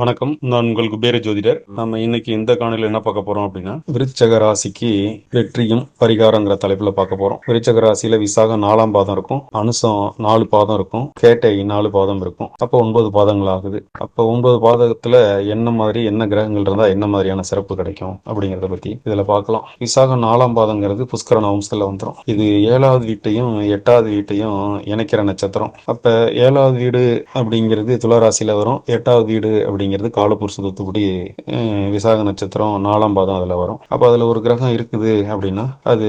வணக்கம். நான் உங்கள் குபேர ஜோதிடர். நம்ம இன்னைக்கு இந்த காணொலியில் என்ன பார்க்க போறோம் அப்படின்னா விருச்சக ராசிக்கு வெற்றியும் பரிகாரங்கிற தலைப்புல பார்க்க போறோம். விருச்சக ராசியில விசாகம் நாலாம் பாதம் இருக்கும். அனுசம் நாலு பாதம் இருக்கும். கேட்டை நாலு பாதம் இருக்கும். அப்போ ஒன்பது பாதங்கள் ஆகுது. அப்போ ஒன்பது பாதத்துல என்ன மாதிரி என்ன கிரகங்கள் இருந்தா என்ன மாதிரியான சிறப்பு கிடைக்கும் அப்படிங்கறத பத்தி இதுல பார்க்கலாம். விசாகம் நாலாம் பாதங்கிறது புஷ்கர வம்சத்துல வந்துடும் இது ஏழாவது வீட்டையும் எட்டாவது வீட்டையும் இணைக்கிற நட்சத்திரம். அப்ப ஏழாவது வீடு அப்படிங்கிறது துளராசியில வரும். எட்டாவது வீடு அப்படிங்கிறது காலப்புருஷ விசாக நட்சத்திரம் நாலாம் பாதம் அதில் வரும். அப்போ அதில் ஒரு கிரகம் இருக்குது அப்படின்னா அது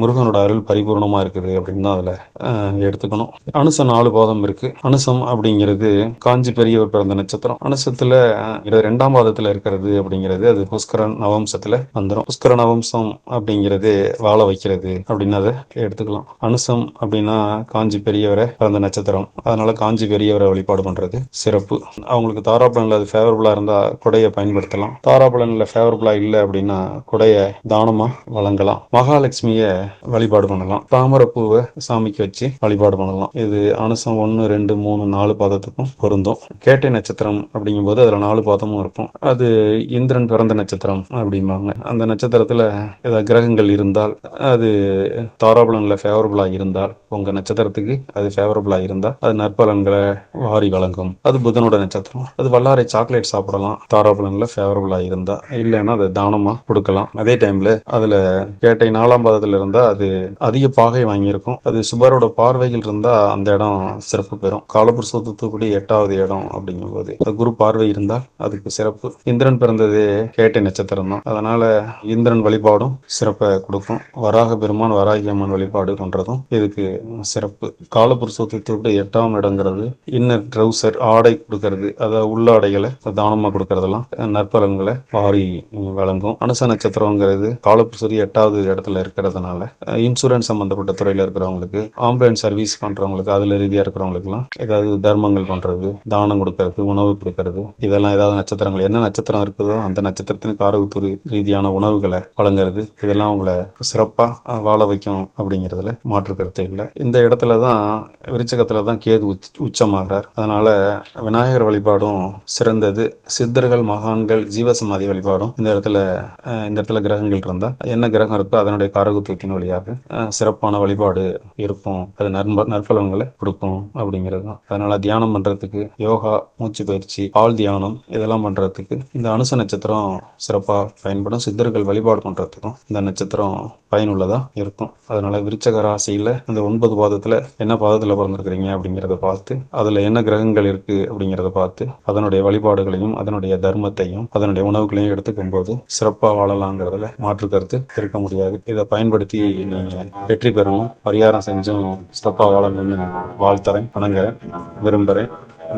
முருகனோட அருள் பரிபூர்ணமாக இருக்குது அப்படின்னு தான் அதில் எடுத்துக்கணும். அனுசம் நாலு பாதம் இருக்குது அனுசம் அப்படிங்கிறது காஞ்சி பெரியவர் பிறந்த நட்சத்திரம். அனுசத்தில் இது ரெண்டாம் பாதத்தில் இருக்கிறது அப்படிங்கிறது அது புஷ்கரன் நவம்சத்தில் வந்துடும் புஷ்கர நவம்சம் அப்படிங்கிறது வாழ வைக்கிறது அப்படின்னு அதை எடுத்துக்கலாம். அனுசம் அப்படின்னா காஞ்சி பெரியவரை பிறந்த நட்சத்திரம். அதனால காஞ்சி பெரியவரை வழிபாடு பண்ணுறது சிறப்பு. அவங்களுக்கு தாராபலன்ல அது ஃபேவரபுளாக இருந்தால் கொடையை பயன்படுத்தலாம். தாராபலனில் ஃபேவரபுளா இல்லை அப்படின்னா கொடையை தானமாக வழங்கலாம். மகாலட்சுமியை வழிபாடு பண்ணலாம். தாமரை பூவை சாமிக்கு வச்சு வழிபாடு பண்ணலாம். இது அனுசம் ஒன்று ரெண்டு மூணு நாலு பாதத்துக்கும் பொருந்தும். கேட்டை நட்சத்திரம் அப்படிங்கும்போது அதில் நாலு பாதமும் இருக்கும். அது இந்திரன் பிறந்த நட்சத்திரம் அப்படிம்பாங்க. அந்த நட்சத்திரத்தில் ஏதாவது கிரகங்கள் இருந்தால் அது தாராபலனில் ஃபேவரபுளாக இருந்தால் உங்கள் நட்சத்திரத்துக்கு அது ஃபேவரபுளாக இருந்தால் அது நற்பலன்களை வாரி வழங்கும். அது புதனோட நட்சத்திரம். அது வல்லாரை சாக்லேட் சாப்பிடலாம். தாராபலன்ல ஃபேவரபுளா இருந்தா. இல்லைன்னா அதை தானமா கொடுக்கலாம். அதே டைம்ல அதுல கேட்டை நாலாம் பாதத்துல இருந்தா அது அதிக பாகை வாங்கியிருக்கும். அது சுபரோட பார்வைகள் இருந்தா அந்த இடம் சிறப்பு பெறும். காலபுருஷத்துக்குடி எட்டாவது இடம் அப்படிங்கும்போது போது குரு பார்வை இருந்தால் அதுக்கு சிறப்பு. இந்திரன் பிறந்தது கேட்டை நட்சத்திரம் தான். அதனால இந்திரன் வழிபாடும் சிறப்பை கொடுக்கும். வராக பெருமான் வராகி அம்மன் வழிபாடு பண்றதும் இதுக்கு சிறப்பு. காலபுருஷத்துக்கு எட்டாம் இடங்கிறது இன்னர் ட்ரௌசர் ஆடை கொடுக்கறது. அதாவது உள்ளாடைகளை தானமா கொடுக்கறதெல்லாம் நற்பலன்களை வாரி வழங்கும். அனுச நட்சத்திரங்கிறது காலபுருஷரி எட்டாவது இடத்துல இருக்கிறதுனால இன்சூரன்ஸ் சம்பந்தப்பட்ட துறையில இருக்கிறவங்களுக்கு ஆம்புலன்ஸ் சர்வீஸ் பண்றவங்களுக்கு அதுல ரீதியா இருக்கிறவங்களுக்குலாம் ஏதாவது தர்மங்கள் பண்றது தானம் கொடுக்கறது உணவு கொடுக்கறது இதெல்லாம் ஏதாவது நட்சத்திரங்கள். என்ன நட்சத்திரம் இருக்குதோ அந்த நட்சத்திரத்தின் காரகத்துறை ரீதியான உணவுகளை வழங்குறது இதெல்லாம் அவங்கள சிறப்பா வாழ வைக்கும் அப்படிங்கிறதுல மாற்று கருத்து இல்லை. இந்த இடத்துல தான் விருச்சகத்துல தான் கேது உச்ச உச்சமாகிறார். அதனால விநாயகர் வழிபாடும் சிறந்த இருந்தது. சித்தர்கள் மகான்கள் ஜீவசமாதி வழிபாடும் இந்த இடத்துல இந்த இடத்துல கிரகங்கள் இருந்தா என்ன கிரகம் இருக்கோ அதனுடைய காரகத்துவத்தின் வழியாக சிறப்பான வழிபாடு இருக்கும். அது நற்ப நற்பலன்களை கொடுக்கும் அப்படிங்கிறது தான். அதனால தியானம் பண்றதுக்கு யோகா மூச்சு பயிற்சி ஆள் தியானம் இதெல்லாம் பண்றதுக்கு இந்த அனுச நட்சத்திரம் சிறப்பாக பயன்படும். சித்தர்கள் வழிபாடு பண்றதுக்கும் இந்த நட்சத்திரம் பயனுள்ளதாக இருக்கும். அதனால விருச்சக ராசியில் இந்த ஒன்பது பாதத்தில் என்ன பாதத்தில் பிறந்திருக்கிறீங்க அப்படிங்கிறத பார்த்து அதில் என்ன கிரகங்கள் இருக்கு அப்படிங்கிறத பார்த்து அதனுடைய வழிபாடுகளையும் அதனுடைய தர்மத்தையும் அதனுடைய உணவுகளையும் எடுத்துக்கும் போது சிறப்பாக வாழலாங்கிறதுல மாற்று கருத்து இருக்க முடியாது. இதை பயன்படுத்தி நீங்கள் வெற்றி பெறணும் பரிகாரம் செஞ்சும் சிறப்பாக வாழணும்னு வாழ்த்துறேன் வணங்க விரும்புகிறேன்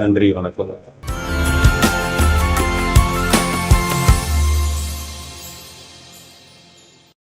நன்றி வணக்கம்.